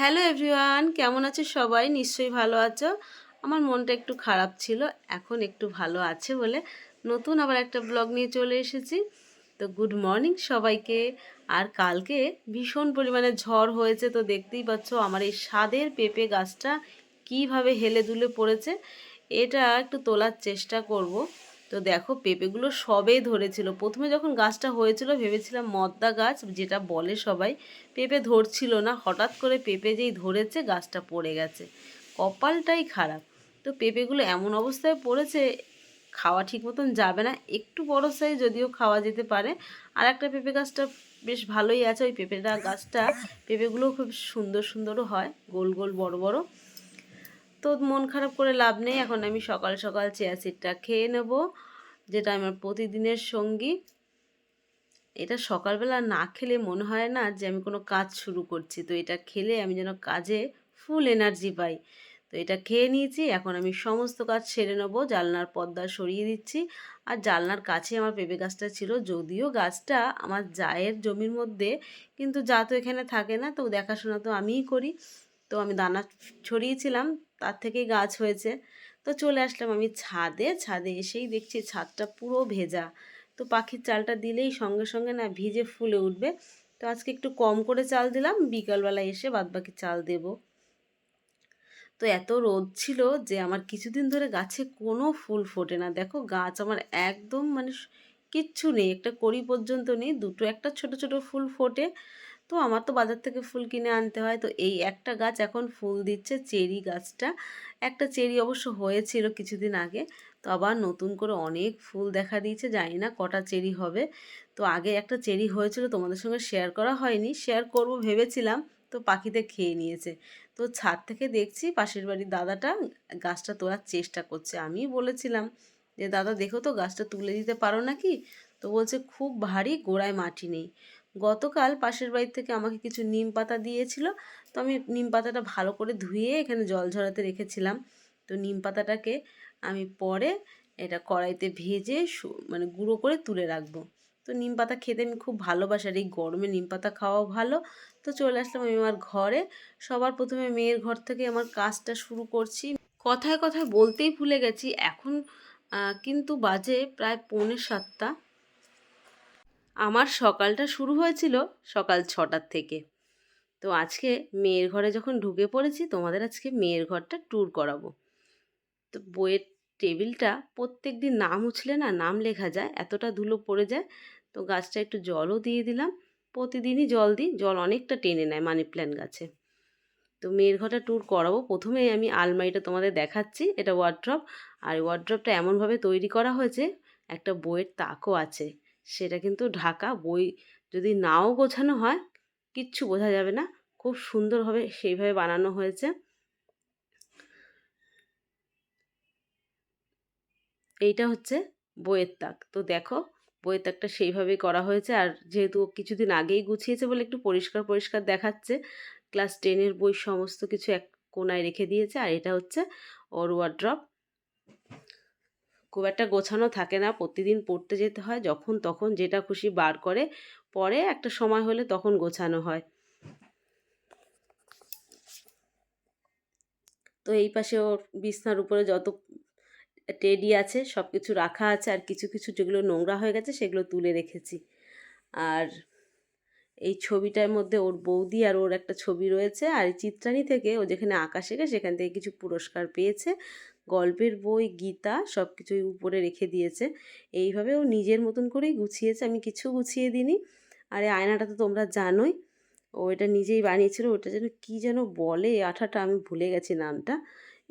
Hello everyone, কেমন আছো সবাই? নিশ্চয়ই ভালো আছো। আমার মনটা একটু খারাপ ছিল, এখন একটু ভালো আছে বলে নতুন আবার একটা ব্লগ নিয়ে চলে এসেছি। তো গুড মর্নিং সবাইকে। আর কালকে ভীষণ পরিমাণে ঝড় হয়েছে, তো দেখতেই পাচ্ছ আমার এই স্বাদের পেঁপে গাছটা কীভাবে হেলে দুলে পড়েছে, এটা একটু তোলার চেষ্টা করব। তো দেখো পেঁপেগুলো সবে ধরেছিল। প্রথমে যখন গাছটা হয়েছিল, ভেবেছিলাম মদ্দা গাছ, যেটা বলে সবাই, পেঁপে ধরছিল না। হঠাৎ করে পেঁপে যেই ধরেছে, গাছটা পড়ে গেছে। কপালটাই খারাপ। তো পেঁপেগুলো এমন অবস্থায় পড়েছে, খাওয়া ঠিক মতন যাবে না। একটু বড় সাইজ যদিও খাওয়া যেতে পারে। আর একটা পেঁপে গাছটা বেশ ভালোই আছে। ওই পেঁপেটা গাছটা, পেঁপেগুলো খুব সুন্দর সুন্দরও হয়। গোল গোল বড় বড়। তো মন খারাপ করে লাভ নেই। এখন আমি সকাল সকাল চেয়ার সিটটা খেয়ে নেব, যেটা আমার প্রতিদিনের সঙ্গী। এটা সকালবেলা না খেলে মনে হয় না যে আমি কোনো কাজ শুরু করছি। তো এটা খেলে আমি যেন কাজে ফুল এনার্জি পাই। তো এটা খেয়ে নিয়েছি, এখন আমি সমস্ত কাজ সেরে নেব জালনার পর্দা সরিয়ে দিচ্ছি। আর জালনার কাছে আমার পেঁপে গাছটা ছিল, যদিও গাছটা আমার জায়ের জমির মধ্যে, কিন্তু যা তো এখানে থাকে না, তো দেখাশোনা তো আমিই করি। তো আমি দানা ছড়িয়েছিলাম তার গাছ হয়েছে। তো চলে আসলাম আমি ছাদে। ছাদে এসেই দেখছি ছাদটা পুরো ভেজা। তো পাখির চালটা দিলেই সঙ্গে সঙ্গে না ভিজে ফুলে উঠবে। তো আজকে একটু কম করে চাল দিলাম, বিকালবেলা এসে বাদবাকি চাল দেব। তো এত রোদ ছিল যে আমার কিছুদিন ধরে গাছে কোনো ফুল ফোটে না। দেখো গাছ আমার একদম মানে কিচ্ছু নেই। একটা কড়ি পর্যন্ত নেই, দুটো একটা ছোট ছোট ফুল ফোটে। তো আমার তো বাজার থেকে ফুল কিনে আনতে হয়। তো এই একটা গাছ এখন ফুল দিচ্ছে চেরি গাছটা। একটা চেরি অবশ্য হয়েছিল কিছুদিন আগে। তো আবার নতুন করে অনেক ফুল দেখা দিয়েছে। জানি না কটা চেরি হবে। তো আগে একটা চেরি হয়েছিল, তোমাদের সঙ্গে শেয়ার করা হয়নি। শেয়ার করব ভেবেছিলাম। তো পাখিতে খেয়ে নিয়েছে। তো ছাদ থেকে দেখছি পাশের বাড়ির দাদাটা গাছটা তোলার চেষ্টা করছে। আমি বলেছিলাম যে, দাদা, দেখো তো গাছটা তুলে দিতে পারো নাকি? তো বলছে, খুব ভারী, গোড়ায় মাটি নেই। গতকাল পাশের বাড়ি থেকে আমাকে কিছু নিম পাতা দিয়েছিল। তো আমি নিম পাতাটা ভালো করে ধুয়ে এখানে জল ঝরাতে রেখেছিলাম। তো নিম পাতাটাকে আমি পরে এটা কড়াইতে ভেজে মানে গুঁড়ো করে তুলে রাখব। তো নিম পাতা খেতে আমি খুব ভালোবাসি আর এই গরমে নিম পাতা খাওয়াও ভালো। তো চলে আসলাম আমি আমার ঘরে। সবার প্রথমে মেয়ের ঘর থেকে আমার কাজটা শুরু করছি। কথায় কথায় বলতেই ভুলে গেছি। এখন কিন্তু বাজে প্রায় পৌনে সাতটা। আমার সকালটা শুরু হয়েছিল সকাল ছটার থেকে। তো আজকে মেয়ের ঘরে যখন ঢুকে পড়েছি, তোমাদের আজকে মেয়ের ঘরটা ট্যুর করাবো। তো বইয়ের টেবিলটা প্রত্যেক দিন নাম উছলে না, নাম লেখা যায়, এতটা ধুলো পড়ে যায়। তো গাছটা একটু জলও দিয়ে দিলাম। প্রতিদিনই জল দিই, জল অনেকটা টেনে নেয় মানি প্ল্যান্ট গাছে। তো মেয়ের ঘরটা ট্যুর করাবো। প্রথমেই আমি আলমারিটা তোমাদের দেখাচ্ছি, এটা ওয়ার্ড্রপ আর ওয়ার্ড্রপটা এমনভাবে তৈরি করা হয়েছে, একটা বইয়ের তাকও আছে। সেটা কিন্তু ঢাকা। বই যদি নাও গোছানো হয়, কিচ্ছু বোঝা যাবে না। খুব সুন্দরভাবে সেইভাবে বানানো হয়েছে। এইটা হচ্ছে বইয়ের তাক। তো দেখো, বইয়ের তাকটা সেইভাবেই করা হয়েছে। আর যেহেতু কিছুদিন আগেই গুছিয়েছে বলে একটু পরিষ্কার পরিষ্কার দেখাচ্ছে, ক্লাস টেনের বই সমস্ত কিছু এক কোনায় রেখে দিয়েছে। আর এটা হচ্ছে ওর ওয়ার্ড্রপ খুব একটা গোছানো থাকে না। প্রতিদিন পড়তে যেতে হয়, যখন তখন যেটা খুশি বার করে, পরে একটা সময় হলে তখন গোছানো হয়। তো এই পাশে ওর বিছনার উপরে যত টেডি আছে সব কিছু রাখা আছে, আর কিছু কিছু যেগুলো নোংরা হয়ে গেছে, সেগুলো তুলে রেখেছি। আর এই ছবিটার মধ্যে ওর বৌদি আর ওর একটা ছবি রয়েছে, আর চিত্রাণী থেকে ও যেখানে আঁকা শেখে, সেখান থেকে কিছু পুরস্কার পেয়েছে। গল্পের বই, গীতা সব কিছুই উপরে রেখে দিয়েছে। এইভাবে ও নিজের মতন করেই গুছিয়েছে। আমি কিছু গুছিয়ে দিইনি। আর এই আয়নাটা তো তোমরা জানোই। ও এটা নিজেই বানিয়েছিল। ওটা যেন কী যেন বলে আঠাটা আমি ভুলে গেছি নামটা।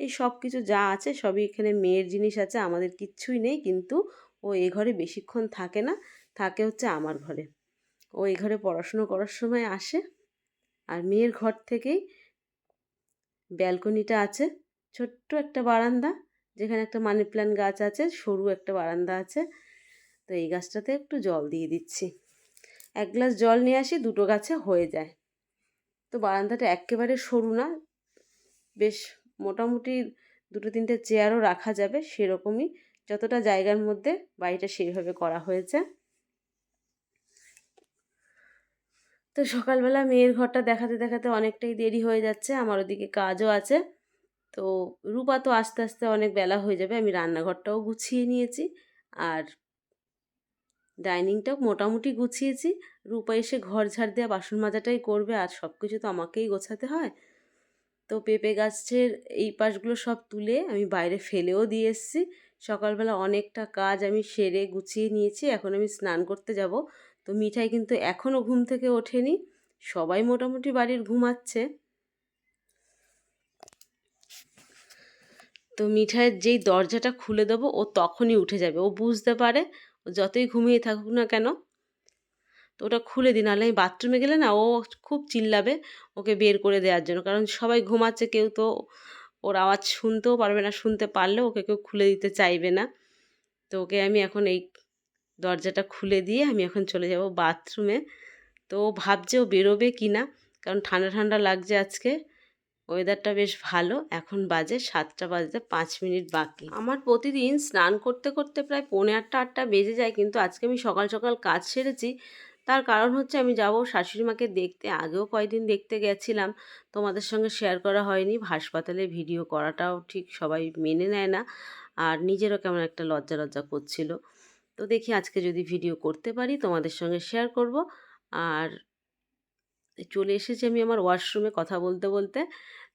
এই সব কিছু যা আছে, সবই এখানে মেয়ের জিনিস আছে, আমাদের কিচ্ছুই নেই। কিন্তু ও এ ঘরে বেশিক্ষণ থাকে না। থাকে হচ্ছে আমার ঘরে। ও এই ঘরে পড়াশুনো করার সময় আসে। আর মেয়ের ঘর থেকেই ব্যালকনিটা আছে। ছোট্ট একটা বারান্দা, যেখানে একটা মানি প্ল্যান্ট গাছ আছে, সরু একটা বারান্দা আছে। তো এই গাছটাতে একটু জল দিয়ে দিচ্ছি। এক গ্লাস জল নিয়ে আসি, দুটো গাছে হয়ে যায়। তো বারান্দাটা একেবারে সরু না, বেশ মোটামুটি দুটো তিনটে চেয়ারও রাখা যাবে সেরকমই, যতটা জায়গার মধ্যে বাড়িটা সেইভাবে করা হয়েছে। তো সকালবেলা মেয়ের ঘরটা দেখাতে দেখাতে অনেকটাই দেরি হয়ে যাচ্ছে, আমার ওদিকে কাজও আছে। তো রূপা তো আস্তে আস্তে অনেক বেলা হয়ে যাবে, আমি রান্নাঘরটাও গুছিয়ে নিয়েছি। আর ডাইনিংটাও মোটামুটি গুছিয়েছি। রূপা এসে ঘর ঝাড় দেওয়া বাসন মাজাটাই করবে, আর সব কিছু তো আমাকেই গোছাতে হয়। তো পেঁপে গাছের এই পাশগুলো সব তুলে আমি বাইরে ফেলেও দিয়ে এসেছি। সকালবেলা অনেকটা কাজ আমি সেরে গুছিয়ে নিয়েছি, এখন আমি স্নান করতে যাব। তো মিঠাই কিন্তু এখনও ঘুম থেকে ওঠেনি, সবাই মোটামুটি বাড়ির ঘুমাচ্ছে। তো মিঠাইয়ের যেই দরজাটা খুলে দেবো, ও তখনই উঠে যাবে। ও বুঝতে পারে, ও যতই ঘুমিয়ে থাকুক না কেন, তো ওটা খুলে দিই, নাহলে আমি বাথরুমে গেলে না, ও খুব চিল্লাবে ওকে বের করে দেওয়ার জন্য। কারণ সবাই ঘুমাচ্ছে, কেউ তো ওর আওয়াজ শুনতেও পারবে না, শুনতে পারলেও ওকে কেউ খুলে দিতে চাইবে না। তো ওকে আমি এখন এই দরজাটা খুলে দিয়ে আমি এখন চলে যাব বাথরুমে। তো ও ভাবছে ও বেরোবে কি না কারণ ঠান্ডা ঠান্ডা লাগছে আজকে। ওয়েদারটা বেশ ভালো। এখন বাজে সাতটা বাজতে পাঁচ মিনিট বাকি। আমার প্রতিদিন স্নান করতে করতে প্রায় পৌনে আটটা আটটা বেজে যায়, কিন্তু আজকে আমি সকাল সকাল কাজ সেরেছি। তার কারণ হচ্ছে আমি যাব শাশুড়ি মাকে দেখতে। আগেও কয়েকদিন দেখতে গেছিলাম। তোমাদের সঙ্গে শেয়ার করা হয়নি। হাসপাতালে ভিডিও করাটাও ঠিক সবাই মেনে নেয় না। আর নিজেরও কেমন একটা লজ্জা লজ্জা করছিল। তো দেখি আজকে যদি ভিডিও করতে পারি, তোমাদের সঙ্গে শেয়ার করব। আর চলে এসেছি আমি আমার ওয়াশরুমে কথা বলতে বলতে।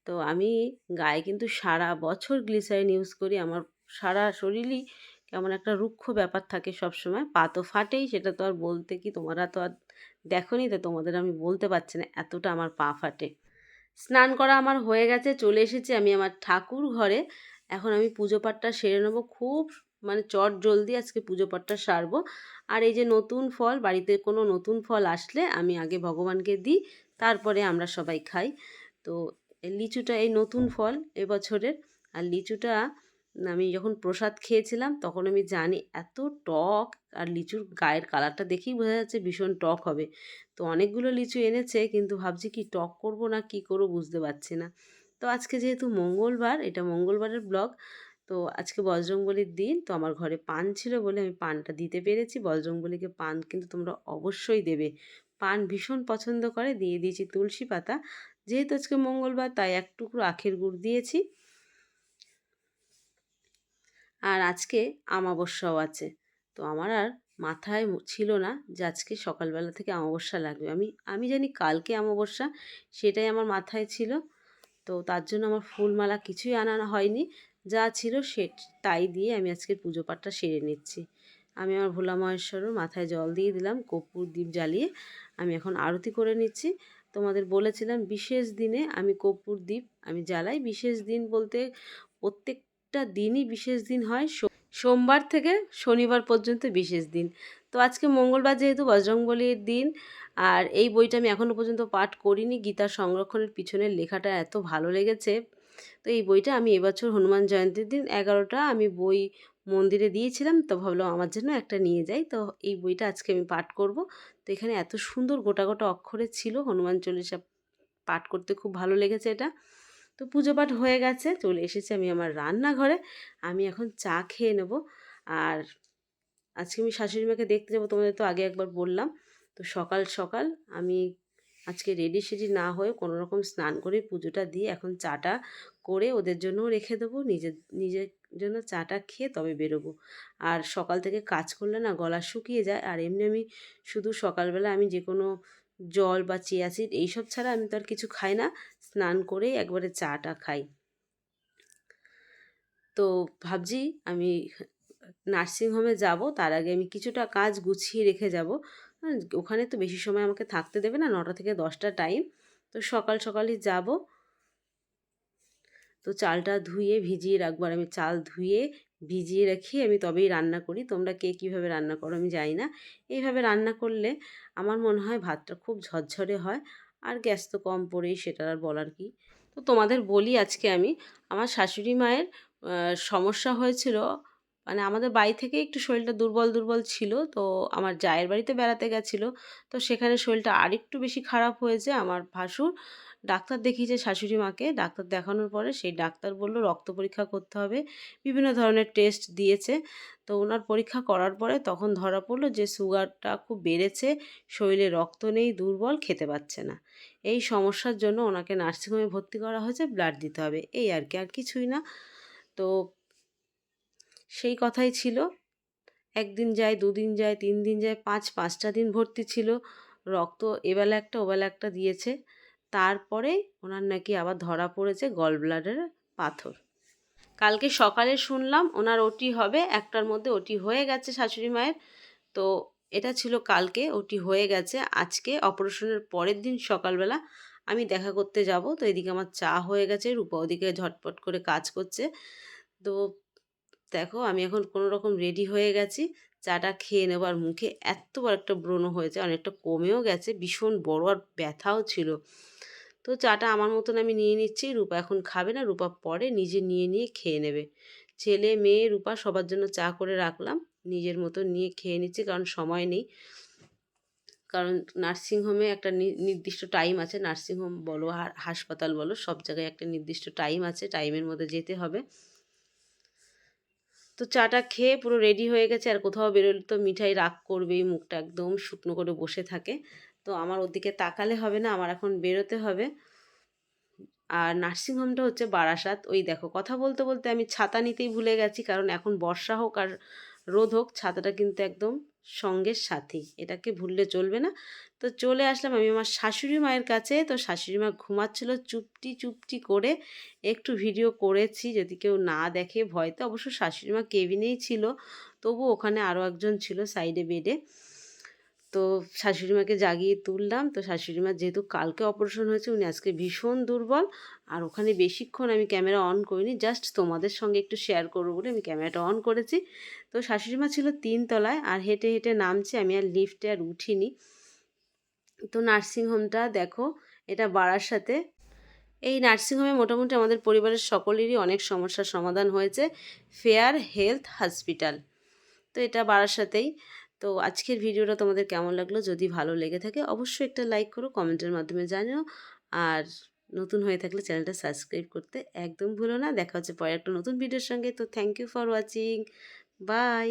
তো আমি গায়ে কিন্তু সারা বছর গ্লিসারিন ইউজ করি। আমার সারা শরীরই কেমন একটা রুক্ষ ব্যাপার থাকে সব সময় পা তো ফাটেই, সেটা তো আর বলতে কি তোমরা তো আর দেখোনি, তো তোমাদের আমি বলতে পারছি না এতটা আমার পা ফাটে। স্নান করা আমার হয়ে গেছে, চলে এসেছি আমি আমার ঠাকুর ঘরে। এখন আমি পুজো পাঠটা সেরে নেব খুব মানে চট জলদি আজকে পুজো পাঠটা সারবো। আর এই যে নতুন ফল, বাড়িতে কোনো নতুন ফল আসলে আমি আগে ভগবানকে দিই, তারপরে আমরা সবাই খাই। তো লিচুটা এই নতুন ফল এবছরের। আর লিচুটা আমি যখন প্রসাদ খেয়েছিলাম তখন আমি জানি এত টক আর লিচুর গায়ের কালারটা দেখেই বোঝা যাচ্ছে ভীষণ টক হবে। তো অনেকগুলো লিচু এনেছে কিন্তু ভাবছি কি টক করব না কি করব বুঝতে পারছি না। তো আজকে যেহেতু মঙ্গলবার এটা মঙ্গলবারের ব্লগ তো আজকে বজরংবলির দিন তো আমার ঘরে পান ছিল বলে আমি পানটা দিতে পেরেছি। বজরংবলিকে পান কিন্তু তোমরা অবশ্যই দেবে। পান ভীষণ পছন্দ করে দিয়ে দিয়েছি তুলসী পাতা। যেহেতু আজকে মঙ্গলবার, তাই এক টুকরো আখের গুড় দিয়েছি। আর আজকে আমাবস্যাও আছে। তো আমার আর মাথায় ছিল না যে আজকে সকালবেলা থেকে অমাবস্যা লাগবে। আমি আমি জানি কালকে অমাবস্যা সেটাই আমার মাথায় ছিল। তো তার জন্য আমার ফুলমালা কিছুই আনানো হয়নি। যা ছিল সে, তাই দিয়ে আমি আজকে পুজো পাঠটা সেরে নিচ্ছি। আমি আমার ভোলা মহেশ্বরও মাথায় জল দিয়ে দিলাম, কর্পূর দ্বীপ জ্বালিয়ে আমি এখন আরতি করে নিচ্ছি। তোমাদের বলেছিলাম, বিশেষ দিনে আমি কর্পূর দ্বীপ, আমি জ্বালাই। বিশেষ দিন বলতে প্রত্যেকটা দিনই বিশেষ দিন হয়। সোমবার থেকে শনিবার পর্যন্ত বিশেষ দিন। তো আজকে মঙ্গলবার যেহেতু বজরংবলির দিন, আর এই বইটা আমি এখনও পর্যন্ত পাঠ করিনি, গীতা সংরক্ষণের পিছনের লেখাটা এত ভালো লেগেছে। তো এই বইটা আমি এবছর হনুমান জয়ন্তীর দিন, এগারোটা আমি বই মন্দিরে দিয়েছিলাম, তো ভাবলাম আমার জন্য একটা নিয়ে যাই। তো এই বইটা আজকে আমি পাঠ করব। তো এখানে এত সুন্দর গোটা গোটা অক্ষরে ছিল, হনুমান চল্লিশা পাঠ করতে খুব ভালো লেগেছে এটা। তো পুজো পাঠ হয়ে গেছে, চলে এসেছি আমি আমার রান্নাঘরে। আমি এখন চা খেয়ে নেব। আর আজকে আমি শাশুড়ি মাকে দেখতে যাব, তোমাদের তো আগে একবার বললাম। তো সকাল সকাল আমি আজকে রেডি সেডি না হয়ে কোনো রকম স্নান করে পুজোটা দিয়ে এখন চাটা করে ওদের জন্যও রেখে দেবো। নিজের নিজের জন্য চাটা খেয়ে তবে বেরোবো। আর সকাল থেকে কাজ করলে না গলা শুকিয়ে যায়। আর এমনি আমি শুধু সকালবেলা আমি যে কোনো জল বা চিয়া সিড এইসব ছাড়া আমি তো আর কিছু খাই না। স্নান করেই একবারে চাটা খাই। তো ভাবছি আমি নার্সিংহোমে যাব। তার আগে আমি কিছুটা কাজ গুছিয়ে রেখে যাব। ওখানে তো বেশি সময় আমাকে থাকতে দেবে না। নটা থেকে দশটা টাইম। তো সকাল সকালই যাব। তো চালটা ধুয়ে, ভিজিয়ে রাখব। আর আমি চাল ধুয়ে, ভিজিয়ে রেখে আমি তবেই রান্না করি। তোমরা কে কীভাবে রান্না করো আমি জানি না। এইভাবে রান্না করলে আমার মনে হয় ভাতটা খুব ঝরঝরে হয়। আর গ্যাস তো কম পড়েই, সেটা আর বলার কি? তো তোমাদের বলি আজকে আমি, আমার শাশুড়ি মায়ের সমস্যা হয়েছিল। মানে আমাদের বাড়ি থেকে একটু শরীরটা দুর্বল দুর্বল ছিল। তো আমার জায়ের বাড়িতে বেড়াতে গেছিল। তো সেখানে শরীরটা আরেকটু বেশি খারাপ হয়েছে। আমার ভাসুর ডাক্তার দেখিয়েছে শাশুড়ি মাকে, ডাক্তার দেখানোর পরে সেই ডাক্তার বলল, রক্ত পরীক্ষা করতে হবে। বিভিন্ন ধরনের টেস্ট দিয়েছে। তো ওনার পরীক্ষা করার পরে তখন ধরা পড়ল যে সুগারটা খুব বেড়েছে, শরীরে রক্ত নেই, দুর্বল, খেতে পাচ্ছে না। এই সমস্যার জন্য ওনাকে নার্সিংহোমে ভর্তি করা হয়েছে, ব্লাড দিতে হবে। এই আর কি, আর কিছুই না। তো সেই কথাই ছিল। একদিন যায়, দুদিন যায়, তিন দিন যায়, পাঁচ, পাঁচটা দিন ভর্তি ছিল। রক্ত এবেলা একটা, ওবেলা একটা দিয়েছে। তারপরে ওনার নাকি আবার ধরা পড়েছে গল ব্লাডার পাথর। কালকে সকালে শুনলাম ওনার ওটি হবে, একটার মধ্যে ওটি হয়ে গেছে শাশুড়ি মায়ের। তো এটা ছিল কালকে, ওটি হয়ে গেছে। আজকে অপারেশনের পরের দিন সকালবেলা আমি দেখা করতে যাব। তো এদিকে আমার চা হয়ে গেছে, রূপা ওদিকে ঝটপট করে কাজ করছে। তো দেখো আমি এখন কোনো রকম রেডি হয়ে গেছি। চাটা খেয়ে নেব আর মুখে এত বড় একটা ব্রণ হয়েছে, অনেকটা কমেও গেছে, ভীষণ বড় আর ব্যথাও ছিল। তো চাটা আমার মতন আমি নিয়ে নিচ্ছি, রূপা এখন খাবে না, রূপা পরে নিজে নিয়ে নিয়ে খেয়ে নেবে। ছেলে, মেয়ে, রূপা সবার জন্য চা করে রাখলাম, নিজের মতো নিয়ে খেয়ে নিচ্ছি কারণ সময় নেই। কারণ নার্সিংহোমে একটা নির্দিষ্ট টাইম আছে নার্সিংহোম বলো, হাসপাতাল বলো, সব জায়গায় একটা নির্দিষ্ট টাইম আছে, টাইমের মধ্যে যেতে হবে। তো চাটা খেয়ে পুরো রেডি হয়ে গেছে আর কোথাও বেরোলে তো মিঠাই রাগ করবেই মুখটা একদম শুকনো করে বসে থাকে। তো আমার ওদিকে তাকালে হবে না, আমার এখন বেরোতে হবে। আর নার্সিংহোমটা হচ্ছে বারাসাত। ওই দেখো, কথা বলতে বলতে আমি ছাতা নিতেই ভুলে গেছি, কারণ এখন বর্ষা হোক আর রোদ হোক, ছাতাটা কিন্তু একদম সঙ্গের সাথী। এটাকে ভুললে চলবে না। তো চলে আসলাম আমি আমার শাশুড়ি মায়ের কাছে। তো শাশুড়ি মা ঘুমাচ্ছিল। চুপটি চুপটি করে একটু ভিডিও করেছি। যদি কেউ না দেখে ভয়তে অবশ্য শাশুড়ি মা কেবিনেই ছিল। তবু ওখানে আরও একজন ছিল সাইডে বেডে তো শাশুড়ি মাকে জাগিয়ে তুললাম। তো শাশুড়ি মা যেহেতু কালকে অপারেশন হয়েছে, উনি আজকে ভীষণ দুর্বল। আর ওখানে বেশিক্ষণ আমি ক্যামেরা অন করিনি জাস্ট তোমাদের সঙ্গে একটু শেয়ার করব বলে আমি ক্যামেরাটা অন করেছি। তো শাশুড়ি মা ছিল তিন তলায়, আর হেঁটে হেঁটে নামছে, আমি আর লিফটে আর উঠিনি। তো নার্সিংহোমটা দেখো, এটা বাড়ার সাথে এই নার্সিংহোমে মোটামুটি আমাদের পরিবারের সকলেরই অনেক সমস্যার সমাধান হয়েছে। ফেয়ার হেলথ হসপিটাল তো এটা বাড়ার সাথেই তো আজকের ভিডিওটা তোমাদের কেমন লাগল? যদি ভালো লেগে থাকে, অবশ্যই একটা লাইক করো কমেন্টের মাধ্যমে জানিও। আর নতুন হয়ে থাকলে চ্যানেলটা সাবস্ক্রাইব করতে একদম ভুলো না। দেখা হচ্ছে পরে একটা নতুন ভিডিওর সঙ্গে। তো thank you for watching bye